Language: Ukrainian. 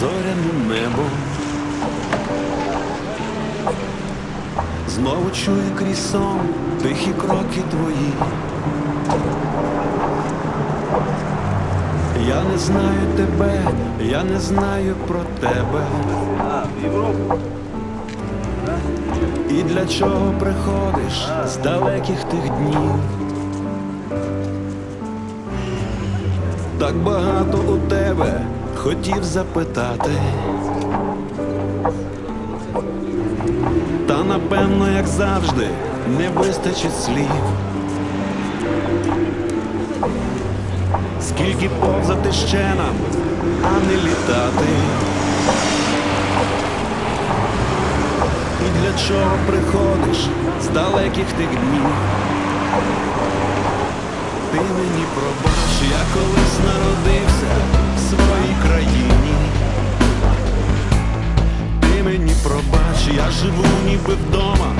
зоряним небом. Знову чую крізь тихі кроки твої. Я не знаю тебе, я не знаю про тебе. І для чого приходиш з далеких тих днів? Так багато у тебе хотів запитати. Та напевно, як завжди, не вистачить слів. Скільки повзати ще нам, а не літати. І для чого приходиш з далеких тих днів? Ти мені пробач, я колись народився пробач, я живу ніби вдома,